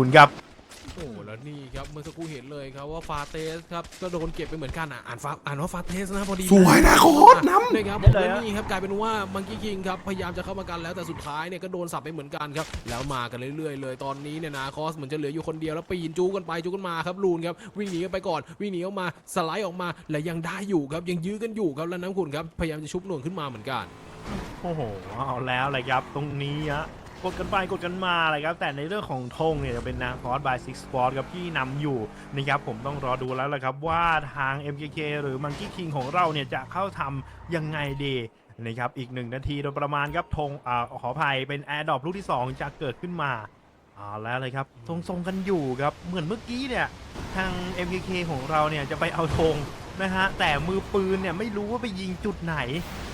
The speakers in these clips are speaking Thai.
คุณครับ โอ้แล้วนี่ครับเมื่อสักครู่เห็นเลยครับว่าฟาเตสครับก็โดนเก็บไปเหมือนกันอะอ่านฟาอ่านว่าฟาเตสนะพอดีสวยนะโคตรน้ำนะครับผมและนี่ครับกลายเป็นว่ามังกี้คิงครับพยายามจะเข้ามากันแล้วแต่สุดท้ายเนี่ยก็โดนสับไปเหมือนกันครับแล้วมากันเรื่อยๆเลยตอนนี้เนี่ยนาคอสเหมือนจะเหลืออยู่คนเดียวแล้วปีนจูกันไปจูกันมาครับลูนครับวิ่งหนีกันไปก่อนวิ่งหนีออกมาสไลด์ออกมาและยังได้อยู่ครับยังยื้อกันอยู่ครับแล้วน้ำขุนครับพยายามจะชุบหน่วงขึ้นมาเหมือนกัน โอ้โหเอาแล้วเลยครับตรงนี้ฮะ กดกันไปกดกันมาเลยครับ แต่ในเรื่องของธงเนี่ยจะเป็นนาคอสบายซิกสปอร์ตครับที่นำอยู่นะครับผมต้องรอดูแล้วแหละครับว่าทาง MKK หรือ Monkey King ของเราเนี่ยจะเข้าทำยังไงดีนะครับอีกหนึ่งนาทีโดยประมาณครับธงอ่าขออภัยเป็นแอร์ดรอปลูกที่ 2 จะเกิดขึ้นมาเอาแล้วเลยครับทรงๆกันอยู่ครับเหมือนเมื่อกี้เนี่ยทาง MKK ของเราเนี่ยจะไปเอาธง นะฮะแต่มือปืนเนี่ยไม่รู้ว่าไปยิงจุดไหน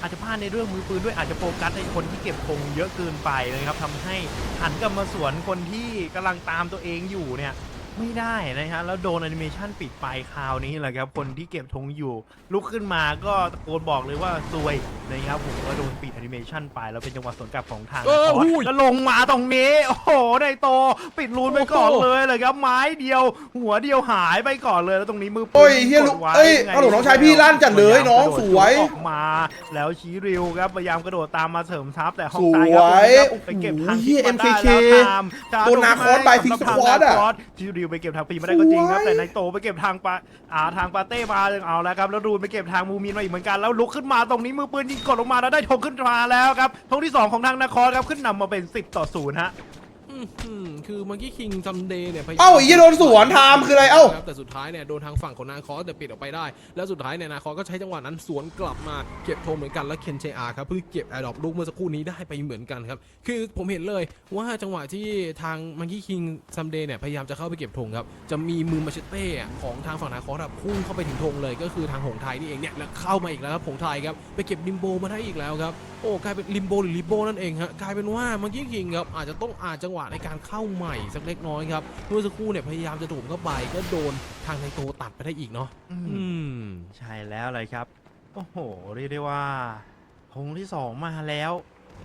อาจจะพลาดในเรื่องมือปืนด้วยอาจจะโฟกัสในคนที่เก็บธงเยอะเกินไปนะครับทำให้หันกลับมาสวนคนที่กำลังตามตัวเองอยู่เนี่ย ไม่ได้นะฮะแล้วโดนแอนิเมชันปิดไปคราวนี้แหละครับคนที่เก็บธงอยู่ ลุกขึ้นมาก็ตะโกนบอกเลยว่าซวยนะครับผมก็โดนปิดแอนิเมชันไปแล้วเป็นจังหวะสวนกลับของทางเออคอร์สหูยแล้วลงมาตรงนี้ โอ้โหในโต ปิดรูนไปก่อนเลยเลยครับ ไม้เดียว หัวเดียวหายไปก่อนเลยแล้วตรงนี้มือปืนโอ้ยเฮียลูกกดไว้เอ้ยไงเอาหลน้องชายพี่ลั่นจัดเลยน้องสวย ออกมา แล้วชี้ริวครับพยายามกระโดดตามมาเสริมทัพแต่ห้องสวยตายครับไปเก็บทางโอ้โหเหี้ยที่มาได้ MKK แล้วตามตาม ตัวนาคอส by Six สำหรับ Squad อะนาคสชี้ริวไปเก็บทางปีมาได้ก็จริงครับสวยแต่นายโตไปเก็บทางปาอ่าทางปาเต้มาเอาแล้วครับแล้วรูนไปเก็บทางมูมินมาอีกเหมือนกันแล้วลุกขึ้นมาตรงนี้มือปืนยิงกดลงมาแล้วได้ธงขึ้นมาแล้วครับธงที่สองของทางนาคอสครับขึ้นนำมาเป็น 10 ต่อ0ฮะอื้อหือ คือมังกี้คิงซัมเดย์เนี่ยพยายามเอ้าไอ้เหี้ยโดนสวนไทม์คืออะไรเอ้า ครับแต่สุดท้ายเนี่ยโดนทางฝั่งของนาคอสแต่ปิดออกไปได้ แล้วสุดท้ายเนี่ยนาคอสก็ใช้จังหวะนั้นสวนกลับมาเก็บโทเหมือนกันแล้วเคนเชอาครับเพื่อเก็บแอร์ดรอปลูกเมื่อสักครู่นี้ได้ไปเหมือนกันครับ คือผมเห็นเลยว่าจังหวะที่ทางมังกี้คิงซัมเดย์เนี่ยพยายามจะเข้าไปเก็บธงครับจะมีมือมาเชเต้อะของทางฝั่งนาคอสอะพุ่งเข้าไปถึงธงเลยก็คือทางหงไทยนี่เองเนี่ยแล้วเข้ามาอีกแล้วครับหงไทยครับไปเก็บลิมโบมาได้อีกแล้วครับโอ้กลายเป็นลิมโบหรือลิโบนั่นเองฮะกลายเป็นว่ามังกี้คิงครับอาจจะต้องอาจจังหวะในการเข้าใหม่สักเล็กน้อยครับเมื่อสักครู่เนี่ยพยายามจะถูกเข้าไปก็โดนทางไนโตตัดไปได้อีกเนาะอืมใช่แล้วเลยครับ โอ้โห เรียกได้ว่าธงที่สองมาแล้ว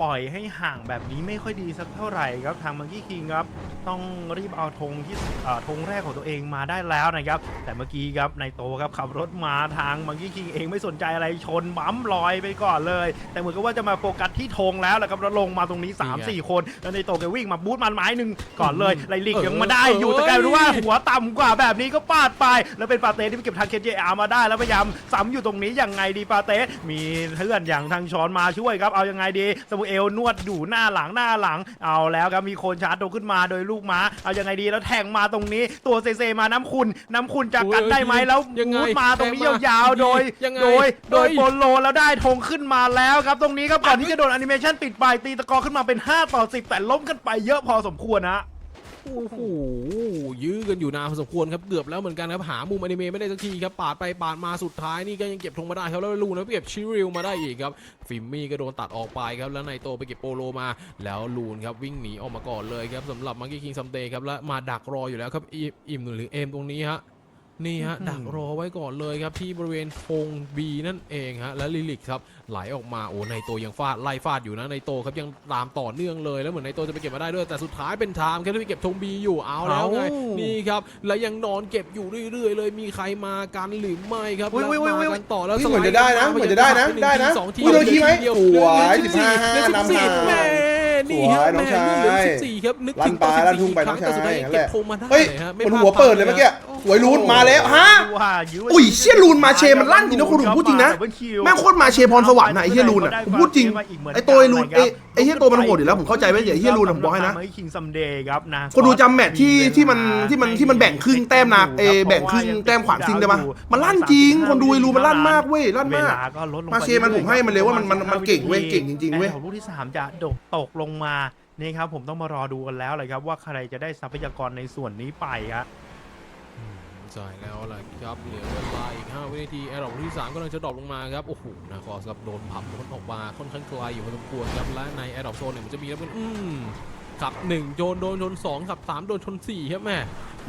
ปล่อยให้ห่างแบบนี้ไม่ค่อยดีสักเท่าไหร่ครับทางมังกี้คิงครับ ต้องรีบเอาธงที่เอ่อธงแรกของตัวเองมาได้แล้วนะครับ แต่เมื่อกี้ครับนายโตครับขับรถมาทางมังกี้คิงเองไม่สนใจอะไรชนบั๊มลอยไปก่อนเลย แต่เหมือนกับว่าจะมาโฟกัสที่ธงแล้วแหละครับแล้วลงมาตรงนี้ 3 4 คน แล้วนายโตแกวิ่งมาบูทมันไม้หนึ่งก่อนเลยไลลิกยังมาได้อยู่แต่กลายเป็นว่าหัวต่ำกว่าแบบนี้ก็ปาดไป แล้วเป็นปาเต้ที่ไปเก็บทางเคเจอามาได้แล้วพยายามซ้ำอยู่ตรงนี้ยังไงดีปาเต้มีเพื่อนอย่างทางชอนมาช่วยครับเอายังไงดีสมูเอลนวดอยู่หน้าหลังหน้าหลัง เอาแล้วครับมีคนชาร์จตัวขึ้นมาโดยลูกม้าเอายังไงดีแล้วแทงมาตรงนี้ ตัวเซเซมาน้ำคุณ น้ำคุณจะกันได้ไหมแล้วยังไงบูทมาตรงนี้ยาวๆโดย โดย โดยเฮ้ยโปโลแล้วได้ธงขึ้นมาแล้วครับตรงนี้ครับก่อนที่จะโดนแอนิเมชันปิดไปตีตะกอขึ้นมาเป็น 5 ต่อ 10 แต่ล้มกันไปเยอะพอสมควรนะ โอ้โหยื้อกันอยู่นานพอสมควรครับเกือบแล้วเหมือนกันครับหามุมอนิเมะไม่ได้สักทีครับปาดไปปาดมาสุดท้ายนี่ก็ยังเก็บธงมาได้ครับแล้วลูนะเก็บชิริลมาได้อีกครับฟิมมี่ก็โดนตัดออกไปครับแล้วไนโตไปเก็บโปโลมา แล้วลูนครับวิ่งหนีออกมาก่อนเลยครับสำหรับมังกี้คิงซัมเดย์ครับและมาดักรออยู่แล้วครับอิมอิมหรือเอมตรงนี้ฮะ นี่ฮะอืมดักรอไว้ก่อนเลยครับที่บริเวณธง B นั่นเองฮะและลิลิกครับไหลออกมาโอ้ไนโตยังฟาดไล่ฟาดอยู่นะไนโตครับยังตามต่อเนื่องเลยแล้วเหมือนไนโตจะไปเก็บมาได้ด้วยแต่สุดท้ายเป็นไทม์ครับที่ไปเก็บธง B อยู่เอาแล้วไงเอ้านี่ครับแล้วยังนอนเก็บอยู่เรื่อยๆ เลยมีใครมากันหรือไม่ครับอุ๊ยแล้วอุ๊ยอุ๊ยมากันต่อแล้วเฮ้ยสเหมือนไลจะได้นะข้าเหมือนจะได้นะปได้นะสองทีอุ๊ยโดนขี้ไหมเดียวสวยเหลือ15เหลือนำ14ห่างแม่นี่ฮะสวยน้องแม่ชายเหลือ14ครับนึกลั่ถึนงไปตอนลั่นทุ่งไป14ครั้งน้องชายแต่สุดท้ายอย่างนั้นเก็แหบละธงมาได้เฮ้ยเลยฮะบนหัวเปิดเลยเมื่อกี้ หวยรูนมาแล้วฮะว่ายื้อุ้ยเชี่ยลูนมาเชมันลั่นจริงนะคุณผมพูดจริงนะแม่งโคตรมาเชพรสวรรค์น่ะไอ้เหี้ยลูนอะผมพูดจริงไอ้ตัวไอ้ลูนไอ้ไอ้เหี้ยตัวมันโหดอยู่แล้วผมเข้าใจไว้แต่ไอ้เหี้ยลูนอะผมบอกให้นะคิงซัมเดย์ครับนะคนดูจำแมตช์ที่ที่มันที่มันที่มันแบ่งครึ่งแต้มนาเอแบ่งครึ่งแต้มขวานซิงได้ปะมันลั่นจริง คนดูไอ้ลูนมันลั่นมากเว้ยลั่นมากเวลก็ลดลงไปมาเชมันผมให้มันเลยว่ามันมันมันเก่งเว้ยเก่งจริงๆเว้ยแอนของลูกที่3จะดกตกลงมานี่ครับผมต้องมารอดูกันแล้วเลยครับว่าใครจะได้ทรัพยากรในส่วนนี้ไปครับ อืมใช่แล้วแหละครับเหลือเวลาอีก5วินาทีแอร์ดรอปที่3กำลังจะดรอปลงมาครับโอ้โหนาคอสครับโดนผับพ้นออกมาค่อนข้างไกลอยู่พอสมควรครับและในแอร์ดรอปโซนเนี่ยมันจะมีแล้วเป็นอืม ขับ1โดนโดนชน2ขับ3โดนชน4ครับแม่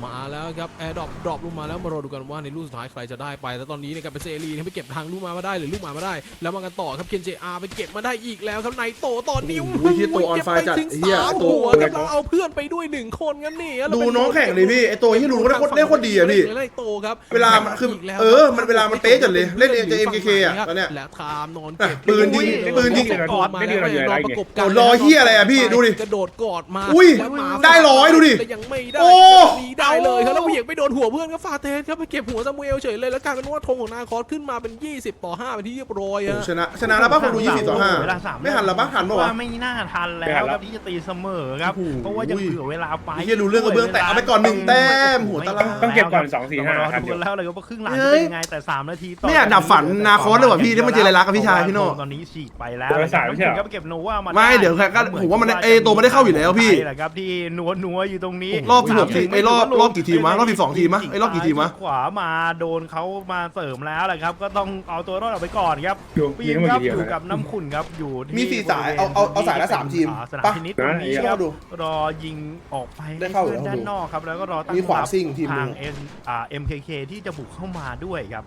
มาแล้วครับแอร์ดรอปดรอปลงมาแล้วมารอดูกันว่าในลูกสุดท้ายใครจะได้ไป แล้วตอนนี้นะครับเป็นเซรีเนี่ยไปเก็บทางลูกมามาได้หรือลูกมามาได้ แล้วมากันต่อครับเคนเจอาไปเก็บมาได้อีกแล้วครับในโตตอนนี้โอ้โหที่ตัว on เก็บ fire ไปจัดถึงไอ้เหี้ยสามตัวหัวครับแล้วเอาเพื่อนไปด้วยหนึ่งคนกันนี่แล้วดูเป็น้องแข่งเลยพี่ไอตัวที่รู้ก็ได้โคตรได้โคตรดีอะพี่เล่นโตครับเวลามันคือเออมันเวลามันเป๊ะจัดเลยเล่นเองจะ MKK อะตอนเนี้ยและทามนอนเก็บปืนยิงอุ้ยปืนยิงกอดมาแล้วนอนประกบกันโอ้รอเหี้ยอะไรอะพี่ดูดิกระโดดกอดมาอุ้ยแล้วมาได้ร้อยดูดิแต่ยังไม่ได้โอ้หนีได้เลยครับแล้วเหวี่ยงไปโดนหัวเพื่อนก็ฟาเทสครับไปเก็บหัวซามูเอลเฉยเลยแล้วกลายเป็นว่าธงของนาคอสขึ้นมาเป็น 20 ต่อ 5 เป็นที่เรียบร้อยโอ้ฮะชนะชนะแล้วป่ะคนดู20ต่อเวลาสาม5ไม่หันแล้วป่ะหันป่ะวะว่าไม่น่าทันแล้ไม่ทัวนแล้ควรับที่จะตีเสมอครับโอ้โหเพราะว่ายังเหลือเวลาไปไอ้เหี้ยรู้เรื่องกระเบื้องแตกเอาไปก่อนหนึ่งแต้มหัวตารางต้องเก็บก่อนสองสี่ห้าเราครับดูกันแล้วเลยว่าครึ่งหลังเฮ้จะยเป็นยังไงแต่สามนาทีต่อไม่อยากดับฝันนาคอสเลยว่ะพี่ที่มาเจรจากับพี่ชายพี่โน่ตอนนี้ฉีกไปแล้วเบอร์สามไม่ใช่เหรอก็เก็บโนว่ามาไม่เดี๋ยวก็ผมว่ามันเอยตัวมันได้เข้าอยู่แล้วพี่ แหละครับที่นัวนัวๆอยู่ตรงนี้รอบ16ทีมไอ้รอบรอบกี่ทีมวะรอบ12ทีมวะไอ้รอบกี่ทีมวะ ขวามาโดนเขามาเสริมแล้วแหละครับ ก็ต้องเอาตัวรอดออกไปก่อนครับอยู่ปียิงนทั้งหมดครับกี่ทีมอยู่นะกับน้ำขุ่นครับอยู่ที่มีสี่สายเอาเอาเอาสายละสามทีมอ่สนามปะเทนนิสตรงนี้เชี่คยรับดู รอยิงออกไปได้เข้าให้อยู่พื่อนแล้วด้านนอกครับแล้วก็รอตั้งมีขวารับซิ่งทีมหนึ่ทางงเอ็นอ่า MKK ที่จะบุกเข้ามาด้วยครับ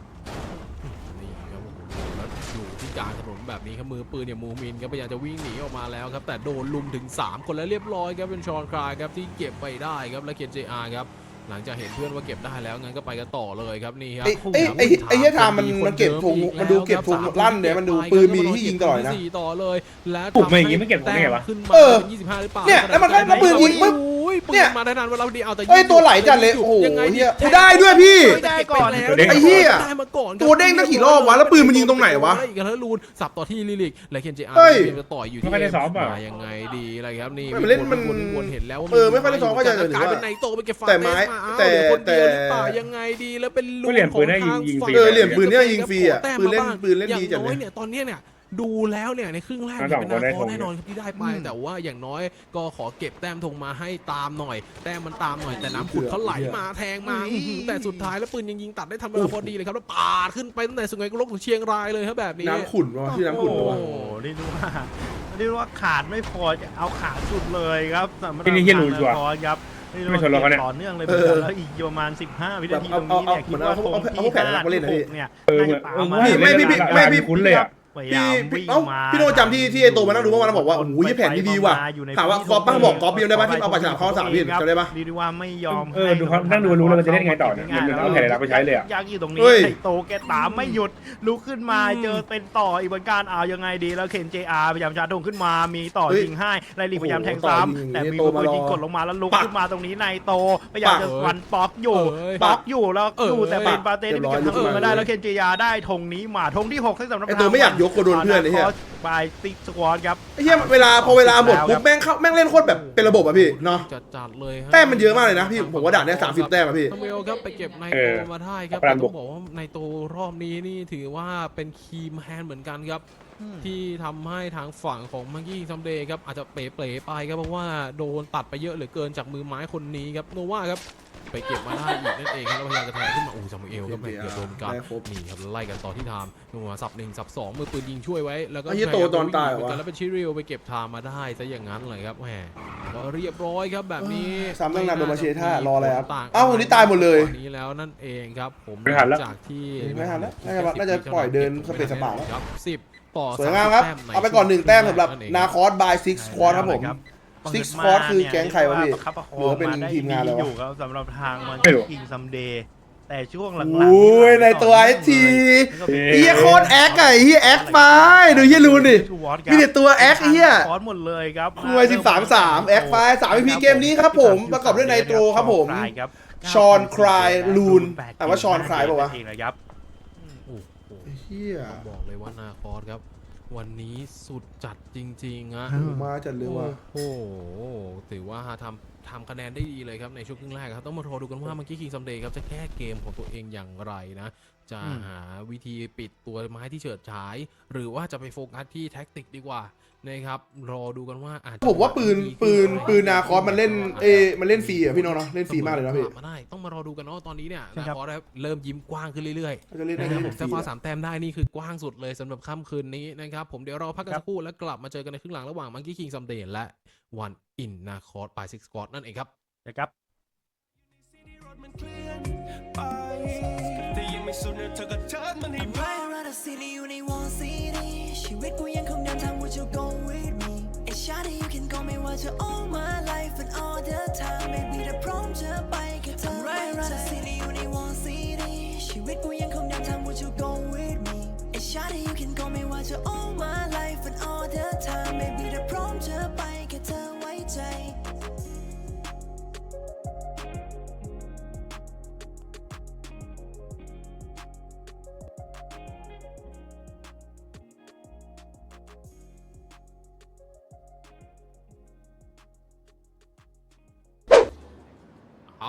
นี่ครับผมแล้วอยู่ที่ กลางถนนแบบนี้ครับมือปืนเนี่ยมูมินครับพยายามจะวิ่งหนีออกมาแล้วครับแต่โดนลุมถึง 3 คนแล้วเรียบร้อยครับเป็นชอนคลายครับที่เก็บไปได้ครับและเคนเจอาร์ครับหลังจากเห็นเพื่อนว่าเก็บได้แล้วงั้นก็ไปกันต่อเลยครับนี่ครับไอ้ไอ้ไอ้ไอ้เหี้ยทามมันมันเก็บธงมันดูเก็บธงลั่นเนี่ยมันดูปืนมีที่ยิงตลอดนะสี่ต่อเลยและปลุกมาอย่างงี้ไม่เก็บธงได้ไงวะขึ้นมาเออเป็น25หรือเปล่าเนี่ยแล้วมันก็แล้วปืนยิงปึ๊บโอ้ ยปืเนี่ยนมาได้นานเวลาดีเอาแต่เอ้ยตัวไหลจัดเลยโอ้โหยังไงเหี้ยแทงได้ด้วยพี่ ได้ก่อนแล้วไอ้เหี้ยได้มาก่อนครับตัวเด้งตั้งกี่รอบวะแล้วปืนมันยิงตรงไหนวะอีกแล้วลูนสับต่อที่ลิลิกและเคนเจอาร์เฮ้ยจะต่อยอยู่ไม่ที่ค่อยได้ซ้อมเปล่ามายังไงดีอะไรครับนี่ไม่มันเล่นมันวนวนเห็นแล้วว่าเออไม่ค่อยได้ซ้อมเข้าใจเลยกลายเป็นไนโตไปเก็บฟาแต่ไม้เสมาอ้าวแต่เหลือคนเดียวหรือเปล่าแต่ยังไงดีแล้วเป็นลูก็เหรียญปืนได้ยิงยิงฟรีเออเหรียญปืนเนี่ยยิงฟรีอะปืนเล่นปืนเล่นดีจัดอย่างเลน้อยยเนี่ยตอนเนี้ยเนี่ย ดูแล้วเนี่ยในครึ่งแรกทั้งเนี่ยสองเป็นคนได้ธงนาคอแน่นอนครับที่ได้ไปอืมแต่ว่าอย่างน้อยก็ขอเก็บแต้มธงมาให้ตามหน่อย แต้มมันตามหน่อยแต่น้ำขุดเขาไหลมาแทงมาอื้อหือแต่สุดท้ายแล้วปืนยังยิงตัดได้ทันเวลาพอดีเลยครับแล้วปาดขึ้นไปตั้งแต่สุไหงโกลกถึงเชียงรายเลยครับแบบนี้น้ำขุ่นวะชื่อน้ำขุ่นโอ้วะโหเรียกได้ว่าเรียกได้ว่าขาดไม่พอจะเอาขาดสุดเลยครับสำหรับที่นี่เหี้ยรู้ชัวร์ทางนครครับเรียกได้ไม่ชนเราเขาเนี่ยต่อเนื่องเลยเหมือนกันแล้วอีกประมาณ 15 วินาทีตรงนี้เนี่ยแบบเอาเอาคิดว่าเอาธงเอาที่เอาแผนห้ามาเล่นหน่อยที่พี่หกเนี่ยเออน่าจะตามมาพี่ไม่พี่พี่ไม่พี่คุ้นเลยอะ พยายาพี่มพี่วิ่งเอ้ามาพี่โนจำที่ที่ไอโตมานั่งดูเมื่อวานแล้วบอกว่าโอ้โหยี่แผนที่ดีว่ะถามว่าก๊อฟป้าบอกก๊อฟยังได้ปะที่เอาปากฉลามเข้าสามพี่จำได้ปะดีดีว่าไม่ยอมเออดูเขานั่งดูรู้เลยมันจะเล่นไงต่อเนี่ยมันเอาแผนรักไปใช้เลยอะยากอยู่ตรงนี้เฮ้ยไอโตแกตามไม่หยุดลุกขึ้นมาเจอเป็นต่ออีกเหมือนกันเอายังไงดีแล้วเคนเจอาร์พยายามชาร์จธงขึ้นมามีต่อเฮ้ยยิงให้ไลลีพยายามแทงโอ้โหต่อยิงซ้ำแต่มีโตลูกมารอยิงกดลงมาแล้วลุกปักขึ้นมาตรงนี้ในโตพยายามจะปักวันป๊อกอยู่เอ้ยป๊อกอยู่แล้วอยู่เอ้ยแต่เป็นปาเต้ที่ไปเก็บทางอื่นมาได้เรียบร้อยแล้วเคนเจอาร์ได้ธงนี้มาธงที่หกให้สำหรับไอ้โตไม่อยากยกกลัวโดนเพื่อนไอ้เหี้ยบายซิกสควอตครับไอ้เหี้ยเวลาพอเวลาหมดปุ๊บแม่งเข้าแม่งเล่นโคตรแบบเป็นระบบอะพี่เนาะจัดจัดๆเลยฮะแต้มมันเยอะมากเลยนะพี่ผมว่าด่านเนี้ยสามสิบแต้มอะพี่ทาเวลครับไปเก็บไนเอโตอมาได้ครับปราแต่ณต้บุอกงบอกว่าไนโตรอบนี้นี่ถือว่าเป็นคีมแฮนด์เหมือนกันครับที่ทำให้ทางฝั่งของมังกี้ซัมเดย์ครับอาจจะเป๋ๆไปครับเพราะว่าโดนตัดไปเยอะเหลือเกินจากมือไม้คนนี้ครับโนวาครับ ไปเก็บมาได้อีกนั่นเองครับแล้วพยายามจะแทงขึ้นมาโอ้ซามูเอลครับไม่เกือบโดนกันได้ครบนี่ครับไล่กันต่อที่ไทม์ลงมาสับหนึ่งสับสองมือปืนยิงช่วยไว้ แล้วก็ไอ้เหี้ยโตตอนตายเหรอวะกันแล้วเป็นชิริวไปเก็บไทม์มาได้ซะอย่างนั้นเลยครับแหมก็เรียบร้อยครับแบบนี้ซ้ำตั้งนานโดนมาเชท่ารออะไรครับต่งเอ้าวันนี้ตายหมดเลยตอนนี้แล้วนั่นเองครับ ผมไม่ทันแล้วจากที่ไม่ทันแล้วน่าจะน่าจะปล่อยเดินสเปซสปาแล้วครับสิบต่อสวยงามครับแต้ใเอาไปก่อนหนึ่งแต้มสำหรับนั่นเองนาคอสบายซิกสควอตครับผม Six Squad คือแก๊งใครวะพี่ประคับประคองหรือว่าเป็นมาได้ทีมงานอะไรวะดีอยู่ครับสำหรับทางมันไม่รู้ คิงซัมเดย์แต่ช่วงหลังโอ้ยในตัวไอทีไอ้เหี้ยโคตรแอคอะไอ้เหี้ยแอคไปดูเหี้ยรูนดิ มีแต่ตัวแอคไอ้เหี้ย คอร์สหมดเลยครับคุยสิบสามสามแอคไฟสามพีเกมนี้ครับผมประกอบด้วยไนโตรครับผมครับชอนคลายลูนอ่านว่าชอนคลายปะวะ เองนะครับ โอ้โหเฮียต้องบอกเลยว่านาคอสครับ วันนี้สุดจัดจริงๆอะมาจัดเลยว่ะโอ้โหถือว่าทำทำคะแนนได้ดีเลยครับในช่วงครึ่งแรกครับต้องมารอดูกันว่าเมื่อกี้คิงซัมเดย์ครับจะแก้เกมของตัวเองอย่างไรนะ จะอืมหาวิธีปิดตัวไม้ที่เฉิดฉาย หรือว่าจะไปโฟกัสที่แท็กติกดีกว่านะครับรอดูกันว่าอาจจะผมว่าปืนปืนปืนนาคอสมันเล่นเอมันเล่นฟรีอะพี่โน้องเนาะเล่นฟรีมากเลยนะพี่มาได้ต้องมารอดูกันเนาะตอนนี้เนี่ยใช่นาครับคอสครับเริ่มยิ้มกว้างขึ้นเรื่อยๆจะเล่นได้นะครับเล่ผนมฟถ้ารีฟ้าอะสามแต้มได้นี่คือกว้างสุดเลยสำหรับค่ำคืนนี้นะครับผมเดี๋ยวเราพักกันครัสับกครู่แล้วกลับมาเจอกันในครึ่งหลังระหว่างมังกี้คิงซัมเดย์และวันอินนาคอร์ดปายซิกสกอตนั่นเองครับนะครับมันเคลื่อน ไปแต่ยังไม่สุดนะเธอก็เชิญมันให้ I'm ไป riding around the city อยู่ใน one city ชีวิตกูยังคงเดินทาง Would you go with me ไอ้ชาติ you can go ไม่ว่าจะ all my life and all the time Maybe ถ้าพร้อมจะไปแค่เธอ I'm riding around the city อยู่ใน one city ชีวิตกูยังคงเดินทาง Would you go with me ไอ้ชาติ you can go ไม่ว่าจะ all my life and all the time Maybe ถ้าพร้อมจะไปแค่เธอไว้ใจ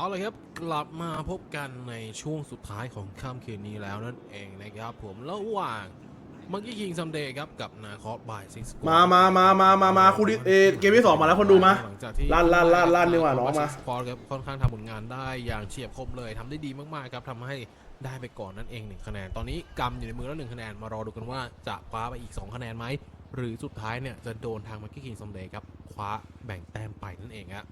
เอาเลยครับกลับมาพบกันในช่วงสุดท้ายของค่ำคืนนี้แล้วนั่นเองนะครับ ผมระหว่างมังกี้คิงซัมเดย์ครับกับนาคอสบายซิกมามามามามามาคู่ที่เอเกมที่สองมาแล้วคนดูมาหลังจากที่ลั่นลั่นลั่นลั่นดีกว่าน้องมาสปอร์ตครับค่อนข้างทำผลงานได้อย่างเฉียบคมเลยทำได้ดีมากๆครับทำให้ได้ไปก่อนนั่นเองหนึ่งคะแนนตอนนี้กำอยู่ในมือแล้วหนึ่งคะแนนมารอดูกันว่าจะคว้าไปอีก 2 คะแนนไหมหรือสุดท้ายเนี่ยจะโดนทางมังกี้คิงซัมเดย์ครับคว้าแบ่งแต้มไปนั่นเองครับ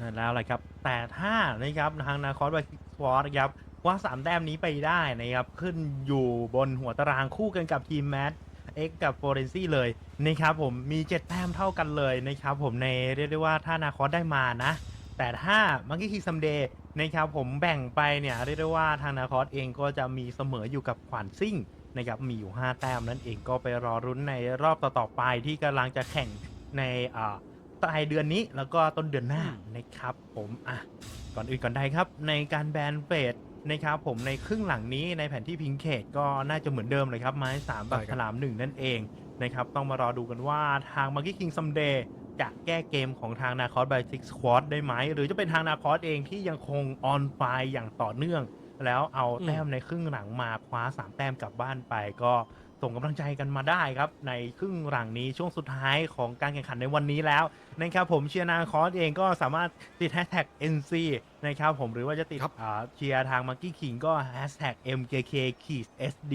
นั่นแล้วแหละครับ แต่ถ้านะครับทางนาคอสบาซิสวอร์นะครับคว่าสามแต้มนี้ไปได้นะครับ ขึ้นอยู่บนหัวตารางคู่กันกับทีมแมทเอ็กกับโฟเรนซี่เลยนะครับผมมี7แต้มเท่ากันเลยนะครับผมในเรียกได้ว่าถ้านาคอสได้มานะ แต่ถ้ามังกี้คีซัมเดย์นะครับผมแบ่งไปเนี่ยเรียกได้ว่าทางนาคอสเองก็จะมีเสมออยู่กับขวานซิ่งนะครับมีอยู่ 5 แต้มนั่นเองก็ไปรอรุ้นในรอบต่อๆไปที่กำลังจะแข่งในอ่า ปลายเดือนนี้แล้วก็ต้นเดือนหน้านะครับ ผมอะก่อนอื่นก่อนใดครับ ในการแบนเฟดนะครับผมในครึ่งหลังนี้ในแผนที่พิงเคตก็น่าจะเหมือนเดิมเลยครับ ไม้สามบักใช่ครับฉลามหนึ่งนั่นเองนะครับต้องมารอดูกันว่าทางมังกี้คิงซัมเดย์จะแก้เกมของทางนาคอสบายซิกสควอตได้ไหม หรือจะเป็นทางนาคอสเองที่ยังคงออนไฟอย่างต่อเนื่อง แล้วเอาแต้มในครึ่งหลังมาคว้าสามแต้มกลับบ้านไปก็ ส่งกำลังใจกันมาได้ครับ ในครึ่งหลังนี้ช่วงสุดท้ายของการแข่งขันในวันนี้แล้วนะครับผมเชียร์นาคอสเองก็สามารถติดแฮชแท็ก NC นะครับผมหรือว่าจะติดครับอ่าเชียร์ทาง Monkey King ก็แฮชแท็ก MKK SD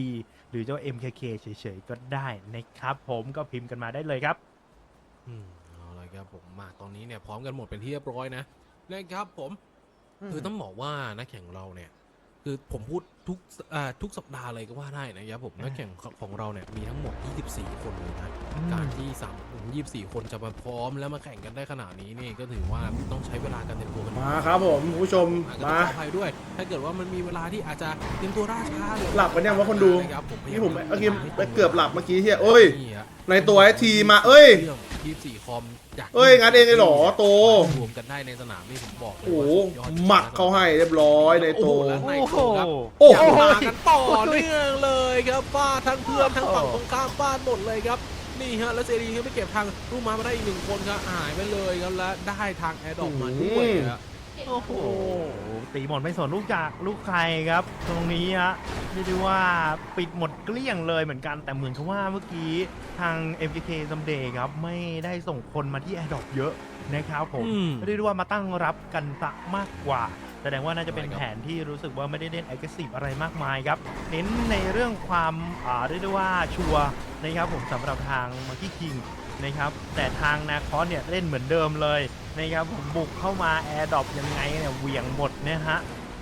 หรือเจ้า MKK เฉยๆ ก็ได้นะครับผมก็พิมพ์กันมาได้เลยครับอืมเอาละครับผมมาตอนนี้เนี่ยพร้อมกันหมดเป็นที่เรียบร้อยนะนะครับผมคือต้องบอกว่านักแข่งเราเนี่ย คือผมพูด ทุกอ่าทุกสัปดาห์เลยก็ว่าได้นะครับผมนักแข่งของเราเนี่ยมีทั้งหมด 24 คนเลยนะอืมการที่3ถึง24 คนจะมาพร้อมแล้วมาแข่งกันได้ขนาดนี้นี่ก็ถือว่าต้องใช้เวลาการเตรียมตัวกันมาครับผมคุณผู้ชมอะก็มาต้องขออภัยด้วย ถ้าเกิดว่ามันมีเวลาที่อาจจะเตรียมตัวล่าช้าเลยหลับกันยังวะคนดูนะครับผมพยายานี่ผมเมื่อกี้ให้เกือบหลับเมื่อกี้เฮียเอ้ยนี่ฮะในตัวไอทีมาเอ้ยเรื่อง24คอมจากเอ้ยงั้นเองเลยเหรอโตรวมกันได้ในสนามนี่ผมบอกเลยโอ้โหว่าสุดยอดจริงๆหมักเขาให้เรียบร้อยในโตโอ้โหแล้วในโตครับโอ้ยัโหงมากันต่อเนื่องเลยครับฟาดทั้งเพื่อนทั้งฝั่งตรงข้ามฟาดหมดเลยครับนี่ฮะแล้วเซรีก็ไปเก็บทางลูกมามาได้อีกหนึ่งคนครับหายไปเลยครับและได้ทางแอร์ดอปมาด้วยครับโอ้โหตีหมดไม่สนลูกจากลูกใครครับ ตรงนี้ฮะเรียกได้ว่าปิดหมดเกลี้ยงเลยเหมือนกันแต่เหมือนกับว่าเมื่อกี้ทาง MKK ซัมเดย์ครับไม่ได้ส่งคนมาที่ a อ r d r o p เยอะนะครับผมอืมเรียกได้ว่ามาตั้งรับกันซะมากกว่า แสดงว่าน่าจะเป็นใช่ครับแผนที่รู้สึกว่าไม่ได้เล่น aggressive อะไรมากมายครับ เน้นในเรื่องความอ่าเรียกได้ว่าชัวร์นะครับผมสำหรับทางมังคีคิงนะครับแต่ทางนาคอสเนี่ยเล่นเหมือนเดิมเลยนะครับผมบุกเข้ามาแอร์ดรอปยังไงเนี่ยเหวี่ยงหมดเนะฮะ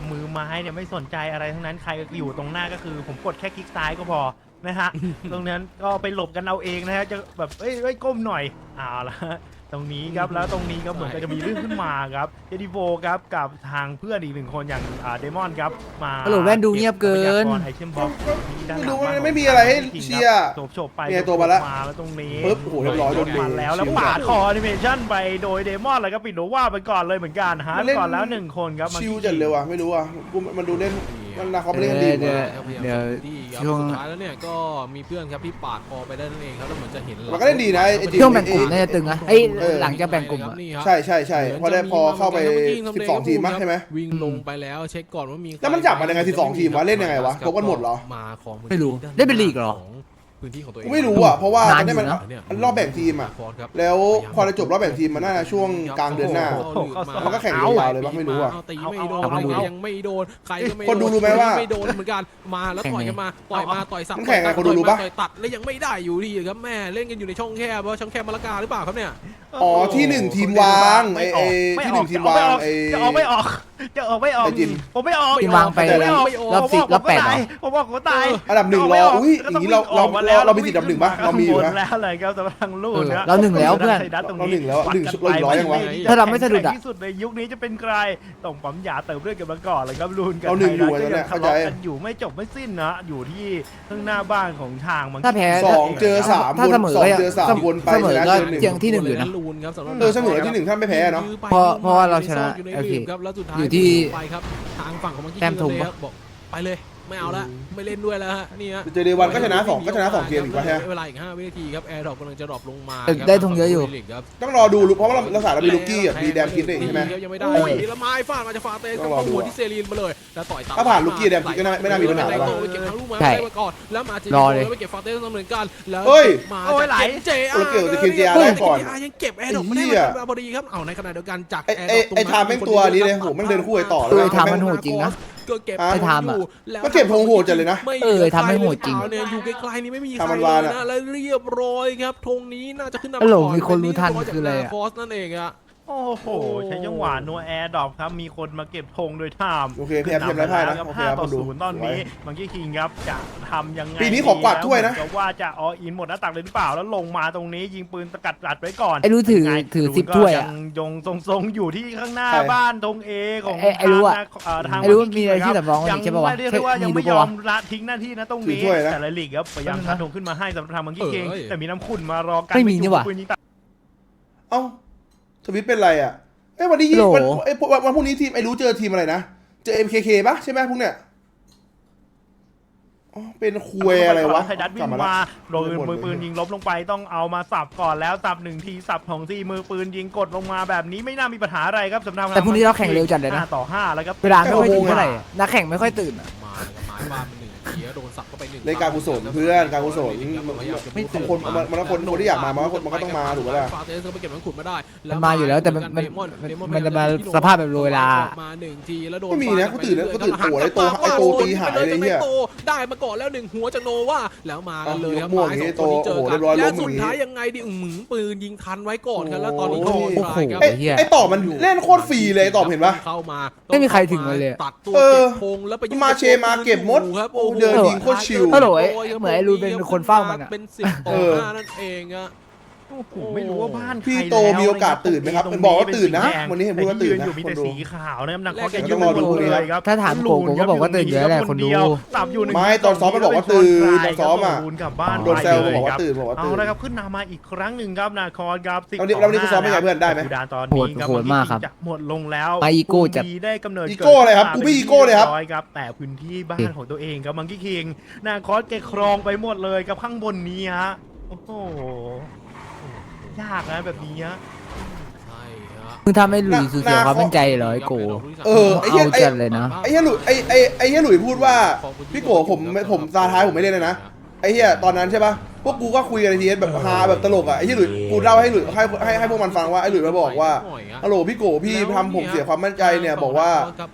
มือไม้เนี่ยไม่สนใจอะไรทั้งนั้นใครอยู่ตรงหน้าก็คือ ผมกดแค่คลิกซ้ายก็พอนะฮะตรงนั้นก็ไปหลบกันเอาเองนะฮะจะแบบเอ้ยเอ้ยก้มหน่อยเอาละฮะ ตรงนี้ครับแล้วตรงนี้ก็เหมือนกับจะมีเรื่องขึ้นมาครับเจดีโฟครับกับทางเพื่อนอีกหนึ่งคนอย่างอ่าเดมอนครับมาฮัลโหลแว่นดูเงียบเกินไอเทมบ็อกไม่รู้มันไม่มีอะไรให้เชียร์โฉบโฉบไปเนี่ยตัวมาแล้วมาแล้วตรงนี้ปึ๊บโอ้โหเรียบร้อยโดนเบรกมาแล้วแล้วชิวปาดคอแอนิเมชันไปโดยเดมอนเลยครับปิดโนว่าไปก่อนเลยเหมือนกันฮาร์ดมันเล่นก่อนแล้วหนึ่งคนครับมันชิวจัดเลยว่ะไม่รู้อะกูมันดูเล่น มันนาคอมเล่นกันดีเดี๋ยวกว่าเดี๋ยวช่ช่วงสุดท้ายแล้วเนี่ยก็มีเพื่อนครับที่ปาดคอไปได้นั่นเองครับแล้วเหมือนจะเห็นมันก็เล่นดีนะไอ้ทีช่วงแบ่งกลุ่มน่าจะตึงนะเอ้ยเออหลังจากแบ่งกลุ่มอะใช่ใช่ใช่เพราะได้พอเข้าไป 12 ทีมมั้ยใช่ไหมวิ่งลงไปแล้วเช็คก่อนว่ามีแล้วมันจับมายังไง12 ทีมวะเล่นยังไงวะพบกันหมดเหรอมาของพื้นไม่รู้ที่ด้าได้เป็นลีกเหรอของ พื้นที่ของตัวเองกูไม่รู้อะเพราะว่ามันได้มันนานอยู่นะมันรอบแบ่งทีมอะฟอร์ดครับแล้วพอเราจบรอบแบ่งทีมมันน่าจะช่วงกลางเดือนหน้า มันก็แข่งยาวๆเลยปะไม่รู้อะเาตีไม่โดนเอาเอาเอายังไม่โดนใครก็ไม่คนดูรู้ไหมว่าไม่โดนเหมือนกันมาแล้วต่อยกันมาต่อยมาต่อยสับมันแข่งไงต่อยคนดูรู้ปะต่อยตัดแล้วยังไม่ได้อยู่ดีครับแม่เล่นกันอยู่ในช่องแคบว่าช่องแคบมะละกาหรือเปล่าครับเนี่ย อ๋อที่หนึ่งทีมวางไอ้ไอ้ที่หนึ่งทีมวางไอ้จะออกไม่ออกจะออกไม่ออกไอ้จิน ผมไม่ออกที่วางไปผมม่ออกรอบสิบผมรอบแปดเหรอ ผมบอกผมตายอันดับหนึ่งรออุ้ยอย่างนี้เราเราเราเรามีสิทธิ์อันดับหนึ่งปะเรามีอยู่ข้นะงบแล้วอะไรครับสำหรับทางลูกเออนะเราหนึ่งแล้วเพื่อนไทยรัฐตรงเราหนึ่งแล้วอะหนึ่งวัดกัเราอีกร้อยยังวะ ถ้าเราไม่สะดุดอะแข่งที่สุดในยุคนี้จะเป็นใครต้องปั๊มยาเติมเลือดกันมาก่อนเลยครับลูนกับเราหนึ่งอยู่ไทอะรัฐเนี่ยก็เข้ายังใจทะเลาะกันอยู่ไม่จบไม่สิ้นนะอยู่ที่ข้างหน้าบ้านของทางมันถ้าแพ้สองเจอสามถ้าวนเสมอสองก็ยังเจอสามวนไปเสมอชนะก็เจอหนึ่งเจียงที่หนึ่งอยู่นะลูนครับสำหรับเออเสมอที่หนึ่งถ้าไม่แพ้เนอะเพราะเพราะว่าเราชนะอยู่ในโอเคลีกครับแล้วสุดท้ายอยู่ที่ไปครับทางฝั่งของมังกี้แต้มคิงทุ่มเลยปะ ครับบอกไปเลย ไม่เอาละไม่เล่นด้วยแล้วฮะนี่ฮะเจอเดวันก็ชนะสองก็ชนะสองเกมอีกวะฮะเวลาอีก5วินาทีครับแอร์ดรอปกำลังจะดรอปลงมาเออได้ธงเยอะอยู่ ครับ ต้องรอดูลูกเพราะว่าเราเราสารเรามีลูกกี้อะมีแดมคิดได้อีกใช่ไหมครับยังไม่ได้เออแล้วไม้ฟาดมาจะฟาเตสต้ก็องรอเข้าดูหัวอะที่เซรีนมาเลยแล้วต่อยตามถ้าผ่านลูกกี้แดมคิดก็น่าไม่น่ามีปัญหาแล้แล้ววไปเก็บทั้งลูกมาใช่ได้มาก่อนแล้วมาเจรอเลย แล้วไปเก็บฟาเตสเหมือนกันแล้วเฮ้ยมาโอ้ยไหล เจโอเคแต่ KJR ได้ก่อนยังเก็บแอร์ดรอปไอ้ไม่เหี้ได้ยมาพอดีครับเอาในขณะเดียวกันจากไอ้แอร์ไอ้ดรอปตรงไอ้นั้น ทามแม่งตัวนี้เลยโหแม่งเดินคู่ไอ้ต่อเลยเออทามมันโหดจริงนะ ก็เก็บไอ้ทามอะแล้วก็เก็บธงโหดจัดเลยนะไม่เออทำให้โหดจริงเนี่ยอยู่ไกลๆนี่ไม่มีใครทำมันเลวานยอะนะแล้วเรียบร้อยครับธงนี้น่าจะขึ้นนำฮัลโหลก่อนมีคนรู้ทันเป็ที่คืออะไรอะ ฟอสนั่นเองอะ โอ้โห ใช้จังหวะนัวแอร์ดรอปครับ มีคนมาเก็บธงโดยทามโอเคพยายามพยายามไล่ไพ่นะครับโอเคห้าครับต่อผมดูศูนย์ตอนนี้มังกี้คิงครับจะทำยังไงปีนี้ขอกวาดถ้วยนะเหมือกับว่าจะออินหมดหน้าตักเลยหรือเปล่าแล้วลงมาตรงนี้ยิงปืนสกัดอัดไว้ก่อนไอ้รู้ถือยังไงถือดูสิบก็ถ้วยอะงยงทรงๆอยู่ที่ข้างหน้าใช่บ้านธงเอของไอ้ไอ้รู้อะทางเอ่อทางไอ้รู้มังมีอะไรที่คิงสำรองไว้ยังใช่ปะวะไม่ได้เรียกว่าใช่ยังมีไม่ดูยปะอวะมละทิ้งหน้าที่นะตรงถือนี้ถ้วยนะแต่ละลีกครับพยายามทัดธงขึ้นมาให้สำหรับทางมังกี้คิงเอ้ยแต่มีน้ำขุ่นมารอกันไม่มีนี่หว่าปืนยิงตเอ้า ทวิตเป็นไรอะเอ้ยวันนี้ยี่โหล วันเอ้ยวันวันพรุ่งนี้ทีมไอ้รู้เจอทีมอะไรนะ เจอ MKK ปะใช่ไหมพวกเนี้ยอ๋อเป็นคุยอะไรวะไทยดัตวิ่กลับงมาละมาโดนไม่หมดมือปืนเลยยิงลบลงไปต้องเอามาสับก่อนแล้วสับหนึ่งทีสับของทีมือปืนยิงกดลงมาแบบนี้ไม่น่ามีปัญหาอะไรครับสำหรับแต่พรุ่งนี้เราแข่งเร็วจัดเลยนะ ห้าต่อห้าแล้วครับ เวลาไม่ค่อยถึงเท่าไหร่อะนักแข่งไม่ค่อยตื่นอะ มากับไม้บ้านหนึ่งเสียโดนสับ เข้าไปหนึ่งเล่นการกุศลเพื่อนการกุศลไม่ตื่นคนมันมันคนคนที่อยากมามันก็คนมันก็ต้องมาถูกปะล่ะฟาเตสก็ไปเก็บน้ำขุดมาได้มันมาอยู่แล้วแต่มันมันเดอนเดอมันจะมาสภาพแบบโรยลามาหนึ่งทีแล้วโดนไม่มีนะกูตื่นนะกูตื่นโอ้โหไอ้โตไอ้โตตีหายเลยเหี้ยไอ้โตได้มาก่อนแล้วหนึ่งหัวจากโนว่าแล้วมากันเลยครับเอายกม่วงไม้สองไอ้คโตนนี้เจอโอ้โหกัเรียบร้อยและล้มสุดอย่างงี้ท้ายยังไงดิอื้อหือปืนยิงทันไว้ก่อนครับแล้วตอนนี้โอ้โดโหนทรายครับไอ้เหี้ยไอ้ต่อมันเล่นโคตรฟรีเลยไอ้ต่อเห็นปะเข้ามาไม่มีใครถึงเลยอะตัดตัวเออเก็บธงแล้วไปยุ่งมาเชมาเก็บมดครับโอ้โอ้โหเดินยิงโคตรชิลฮัลโหลไอ้เหมือนไอ้รูนเป็นคนเฝ้ามันอะ เป็นสิบต่อเออ ห้านั่นเองอะ โอ้โหไม่รู้ว่าบ้านใครพี่โตแล้วมีโอกาสตื่นไหมครับตงบอกว่าตื่นนะเป็สีแดงวันนี้เห็นพูดว่าตื่นนะแต่ที่ยือยู่มีแต่คนดูสีขาวนะครับนักคอแลกกันยืนต้องรอดูพรุ่งนี้เลยครับถ้าถามโกโกก็บอกว่าตื่นเยอะแหละคนดูเดียวสับอยู่หนึ่งไม่ตอนซ้อมมันบอกว่าตื่นตอนซ้อมอะโดนกลับบ้านโดนแซวไปเลยบอกว่าครับตื่นบอกว่าตื่นเอาละครับขึ้นนำมาอีกครั้งหนึ่งครับนาคอนครับ10แล้วนี่แล้วนี่เขาซ้อมเป็นไงเพื่อนได้ไหมกูดานตอนโหนี้ดครับโหดมากครับ จะหมดลงแล้วไปอีโก้จัดกลุ่ม B ได้กำเนิดอีโก้เลยครับกูไม่อีโก้เลยครับรีบร้อยแต่พื้นที่บ้านของตัวเองครับมังกี้คิงนาคอนเกครองไปหมดเลยกับข้างบนนี้ฮะโอ้โห ยากนะแบบนี้ฮะใช่ครับมึงทำให้หลุยส์สูญเสียความมั่นใจเหรอไอ้โกเออไอ้เหี้ย เอาจัดเลยนะ ไอ้เหี้ยหลุยไอ้ไอ้ไอ้เหี้ยหลุยพูดว่าพี่โกผมไม่ผมตาท้ายผมไม่เล่นเลยนะไอ้เหี้ยตอนนั้นใช่ปะพวกกูก็คุยกันในทีเอสแบบฮาแบบตลกอะไอ้เหี้ยหลุยกูเล่าให้หลุยให้ให้ให้พวกมันฟังว่าไอ้หลุยมาบอกว่าฮัลโหลพี่โกพี่ทำผมเสียความมั่นใจเนี่ยบอกว่า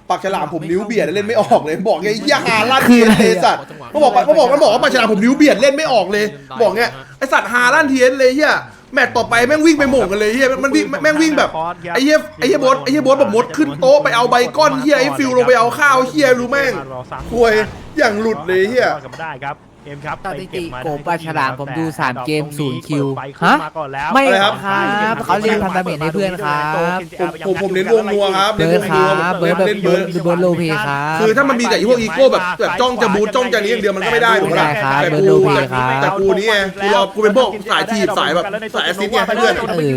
ปากฉลามผมนิ้วเบียดเล่นไม่ออกเลยบอกไอ้เหี้ยฮาลั่นทีเอสเลยสัตว์เขาบอกว่าเขาบอกมันบอกว่าปากฉลามผมนิ้วเบียดเล่นไม่ออกเลย บอกเงี้ยไอ้สัตว์ฮาลั่นทีเอสเลยเหี้ย แมตต์ต่อไปแม่งวิ่งไปโหม่งกันเลยเหี้ยมันวิ่งแม่งวิ่งแบบไอ้เหี้ยไอ้เหี้ยโบอสไอ้เหี้ยโบอสแบบมดขึ้นโต๊ะไปเอาใบก้อนเหี้ยไอ้ฟิวลงไปเอาข้าวเหี้ยรู้แม่งควยอย่างหลุดเลยเหี้ยกลับมาได้ครับ เกมครับสถิติไปเก็บมาได้โกปลาฉลามผมดูสามเกมแต่ศูนย์คิวเปิดไปขึ้นฮะมาก่อนแล้วไม่อะไรครับครับเขาเรียกทำดาเมจให้เพื่อนครับผมผมผมเน้นวงนัวครับเบิร์ดครับเบิร์ดเบิร์ดเบิร์ดเบิร์ดโลเพครับคือถ้ามันมีแต่อีพวกอีโก้แบบแบบจ้องจะบูทจ้องจะนี้อย่างเดียวมันก็ไม่ได้ถูกปะล่ะไม่ได้ครับแต่เบิร์ดกูโลเพครับแต่กูนี่ไงกูรอกูเป็นพวกสายทีบสายแบบสายแอสซิสต์ไงเพื่อนเออ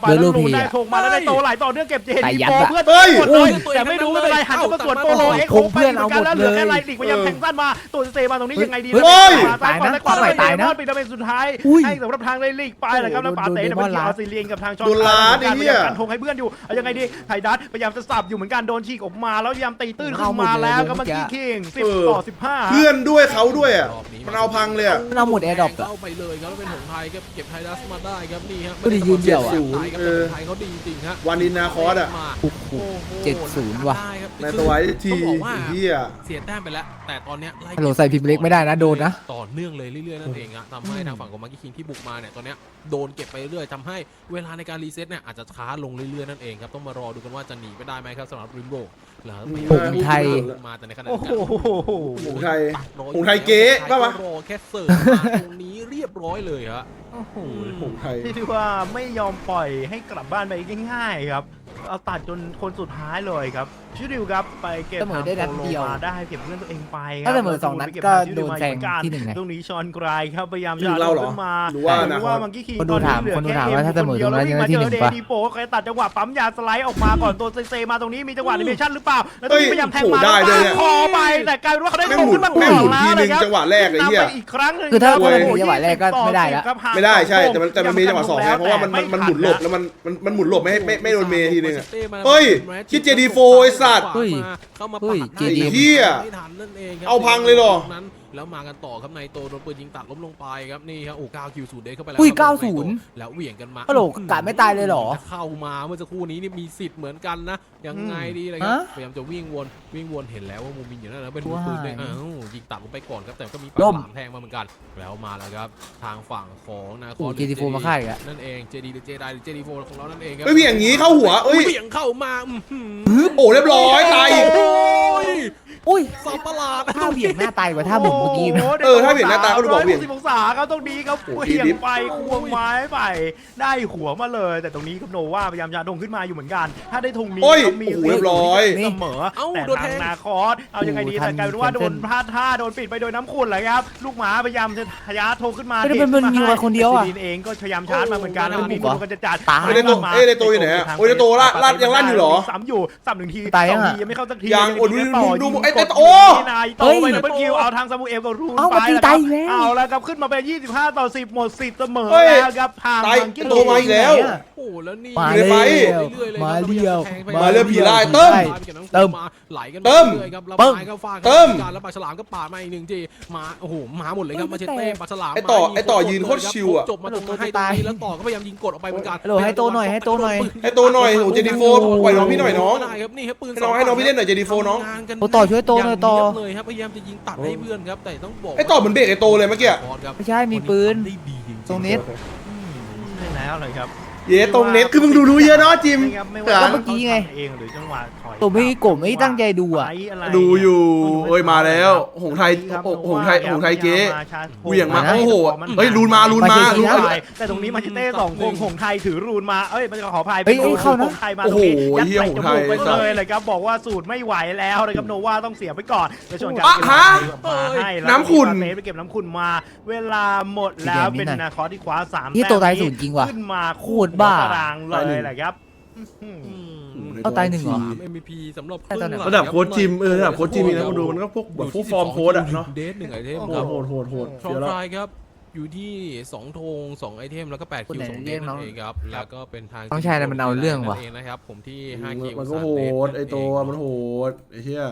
เบิร์ดโลเพอะได้โทงมาแล้วได้โตไหลต่อเนื่องเก็บเจแต่ยัดโปอะเพื่อนเฮ้ยหมดเลยแต่ไม่รู้ไม่เป็นไรหันมาสวนโปโลเอ็กคงเพื่อนเอาหมดแล้วเหลือแค่เลยไลติกพยายามแทงสั้นมาตัวเซมาตรงนี้ยังไงดีเฮ้ยซ้าย ตายนะขวาซ้ายขวาตายนะปิดดาเมจสุดท้ายอุ้ยให้สำหรับทางไลลิกไปเลยครับแล้วปาเต้เนี่ยมันโดนโดนเกี่ยวออสเตรเลียนกับทางชอนโดนล้าดิพเหี้ยายยามกันทงให้เพื่อนอยู่เอายังไงดีไทดัสพยายามจะสับอยู่เหมือนกันโดนฉีกออกมาแล้วพยายามตีตื้นขึ้นมาแล้วครับมันกี้คิงสิบต่อสิบห้า เพื่อนด้วยเขาด้วยอะมันเอาพังเลยอะมันเอาหมดแอร์ดรอปอะ เข้าไปเลยครับแล้วเป็นของไทยครับเก็บไทยดัสมาได้ครับนี่ครับก็ดียืนเดี่ยวอะไทยครับแต่ของไทยเขาดีจริงๆฮะวานินนาคอสอะมาโอ้โห โอ้โหเจ็ดศูนย์ว่ะ ได้ครับในตัวไอ้ทีต้องบอกว่าเฮียเสียแต้มไปแล้วแต่ตอนเนี้ยไล่ฮัลโหลใส่พิมพ์เล็กไม่ได้นะโดนนะต่อเนื่องเลยเรื่อยๆนั่นเองอะทำให้ทางฝั่งของมังกี้คิงที่บุกมาเนี่ยตอนเนี้ยโดนเก็บไปเรื่อยๆทำให้เวลาในการรีเซ็ตเนี่ยอาจจะช้าลงเรื่อยๆนั่นเองครับต้องมารอดูกันว่าจะหนีไปได้ไหมครับสำหรับริมโบแล้วหงไทยมาแต่ในขณะโอ้เดียวโหกันหงไทยตัดร้อยหงไทยเก๊ป่ะวะรอแค่เสิร์ฟมาตรงนี้เรียบร้อยเลยฮะโอ้โหหงไทยที่ที่ว่าไม่ยอมปล่อยให้กลับบ้านไปง่ายๆครับ เอาตัดจนคนสุดท้ายเลยครับ ชิดิวครับไปเก็บเสมอได้นัดเดียวทางโปโลมาได้เก็บเพื่อนตัวเองไปครัถ้าเสมอสองนัดก็โดนแซงที่หนึ่งไงตรงนี้ชอนกรายครับพยายามยิงเราเหรอขึ้นมาหรือว่าแต่นะว่ามังกี้คิงคนดูถามตอเหลือคนดูแถามว่าถ้าเสมอดียวตรงนั้นแล้ววิ่งมาจะเจได้อที่เดหนึ่งปะ ดีโปใครตัดจังหวะปั๊มยาสไลด์ออกมาก่อนตัวเซเซมาตรงนี้มีจังหวะนิเมชั่นหรือเปล่าแล้วตรงนี้เอ้ยพยายามแทงโอ้มาโหได้ด้วยเนี่ย คอไปแต่กลายเป็นว่าเขาได้แม่งโถหมุนขึ้นมาแม่งหมุนก่อทีนึงแล้วจังหวะแรกเลยนำเฮียไปอีกครั้งหนึงคือถ้ารับถ้ามันโอ้โหจังหวะแรกก็ไม่ได้แล้วครับห่างไม่ได้ใช่สอแต่มันแต่มันมีจังหวะสองไงเพราะว่ามันมันมันหมุนหลบแล้วมันมันมันหมุนหลบไม่ให้ไม่ไม่โดนเมย์ทีนึงอะเฮ้ยคิด JD4 ไอ้สัตว์เฮ้ยเข้ามาเฮ้ยปาดหน้า JD เหี้ยไม่ทันนั่นเองครับเอาพังเลยเหรอ ตนั้น แล้วมากันต่อครับในโตโดนปืนยิงตัดล้มลงไปครับนี่ครับโอ้9คิวสูดเดเข้าไปแล้วอุ้ยครับ90 แล้วเหวี่ยงกันมาฮัลโหลกะไม่ตายเลยเหรอ เข้ามาเมื่อสักครู่นี้นี่มีสิทธิ์เหมือนกันนะยังไงดีเลยครับฮะพยายามจะวิ่งวนวิ่งวนเห็นแล้วว่ามูมินอยู่นั่นแล้วเป็นมือว้ายปืนเลยอ้าวยิงตัดลงไปก่อนครับแต่ก็มีปาล่มสามแทงมาเหมือนกันแล้วมาแล้วครับทางฝั่งของนาคโอ้อโห JD4 มาฆ่าอีกแล้วนั่นเองเจดีหรือเจไดหรือเจดีโฟของเรานั่นเองครับเฮ้ยพี่อย่างงี้เข้าหัวเอ้ย เหวี่ยงเข้ามาอื้อหือ โอ้เรียบร้อยตายโอ้ยอุ้ยสับประหลาดท่าเบี่ยงหน้าตายกว่าท่าหมุนเมื่อกี้นะโโหเออถ้าเบี่ยงหน้าตาเขาดูบอกเบี่ยงสิบองศาครับตรงนี้ครับโอ้โหเบี่ยงดิฟไปควงไม้ไปได้หัวมาเลย แต่ตรงนี้ครับโนว่าพยายามจะดงขึ้นมาอยู่เหมือนกัน ถ้าได้ธงนี้โอ้ยก็มีโอ้โหเรียบร้อย เสมอเอ้าแต่โดนแททางงนาคอสเอายังไงดีโอ้โหแต่กลายเป็นว่าทันโดนพลาดท่าโดนปิดไปโดยน้ำขุ่นเลยครับลูกหมาพยายามจะทะยาโทรขึ้นมาไม่ได้เป็นมันมีไว้คนเดียวอะแต่ซีนเองก็พยายามชาร์จมาเหมือนกันโอ้แล้วโหมีคนก็จะจัดตายเอ้ยได้ตัวเอ้ยได้ตัวอยู่ไหนอะโอ้ยได้ตัวละลั่นยังลั่นอยู่เหรอซ้ำอยู่ซ้ำหนึ่งทีตายยัสองงอะทียังไม่เข้าสักทียังโอ้ยดูต่อดูดูยิงไอ้กไอ้ดโอ้ที่นายโตเฮ้ยไปดับเบิลคิวเอาทางซามูเอลกับรูนเอ้าไปมันตีแล้วคตารัยบอีกแล้วเอาแล้วครับขึ้นมาเป็น 25 ต่อ 10 หมดสิทธิ์เสมอเฮ้ย แล้วครับทางตายมังกี้โตมาอีกแล้ว โอ้โหแล้วนี่มาอยู่ในไฟมาเรียวมาเรียวผีลายเติมเติมไหลกันเติมรื่อยๆครับแล้วเติมไม้ก็ฟาดเติมกันแล้วปลาฉลามก็ปาดมาอีกหนึ่งทีมาโอ้โหมาหมดเลยครับมาเชเต้ปลาฉลามไอ้ต่อมาไอ้ต่อครบยืนโคตรเลยบชิวอะ จบมาตรงนี้ให้ตรงนี้แล้วต่อก็พยายามยิงกดออกไปเหมือนกันฮัลโหลให้โตหน่อยให้โตหน่อย ให้โตหน่อยโอ้ JD4 ปล่อยน้องพี่หน่อยน้องได้ครับนี่ครับปืนให้น้องให้น้องพี่เล่นหน่อย JD4 น้อง ทำากัโตต่อช่วยโตหน่อยโตางเงีบเลยครับพยายามจะยิงตัดให้เพื่อนครับแต่ต้องบอกไอ้ต่อเหมือนเบรกไอ้โตเลยเมื่อกี้คอร์สครับไม่ใช่มีปืนได้ดีจริงๆตรงนี้ ใช่แล้วเลยครับ เย้ตรงเน็ตคือมึงดูรู้เยอะเนาะจิมครับไม่แต่ว่าเมื่อกี้ไงเองหรือจังหวะถอยตัวไม่กลมไม่ตั้งใจดูอะไอะไรดูอยู่เนี่ยเอ้ยมาแล้วหงไทยครับโอ้หงไทยหงไทยเก๊มาชาร์จเหวี่ยงมานะโอ้โหเฮ้ยรูนมารูนมามาเก๊รูนนะมาแต่ตรงนี้มาเชเต้สองคงหงไทยถือรูนมาเอ้ยมันจะขออภัยเฮ้ยป็เข้านะ หงไทยมาโอ้ตรโหงนี้ยัดเหี้ยใส่หจงไทมูยกไปสัตว์เลยเลยครับบอกว่าสูตรไม่ไหวแล้วนะครับโนว่าต้องเสียไปก่อนในช่วงการอะฮะมาให้แล้วน้ำขุ่น เมไปเก็บน้ำขุ่นมา เวลาหมดแล้วเป็นนาคอสที่คว้าสามนี่แต้มตัวตายศูนย์จริงว่ะ ขึ้นมาโคตรบ้า ตารางเลยแหละครับอื้อหือเอาตายหนึ่งเหรอ สาม MVP สำหรับได้ตอนไหนคงหลังระดับโค้ชจิมเออระดับโค้ชจิมนี่นะคุณดูมันก็พวกแบบพวกฟอร์มโค้ชอะเนาะเดทหนึ่งไอเทมโหครัดบโหดโหดโหดทรอเสีงยแล้วไฟครับ อยู่ที่2ธง2ไอเทมแล้วก็8คิวคนไหน2เดเรียทกน้นั่องนเองครับแล้วก็เป็นทางน้องชายน่ะมันเอาเรื่องว่ะ นั่นเองนะครับผมที่5คิวมันก็สามโหเดทดไอโตอะมันโหดไอ้เหี้ย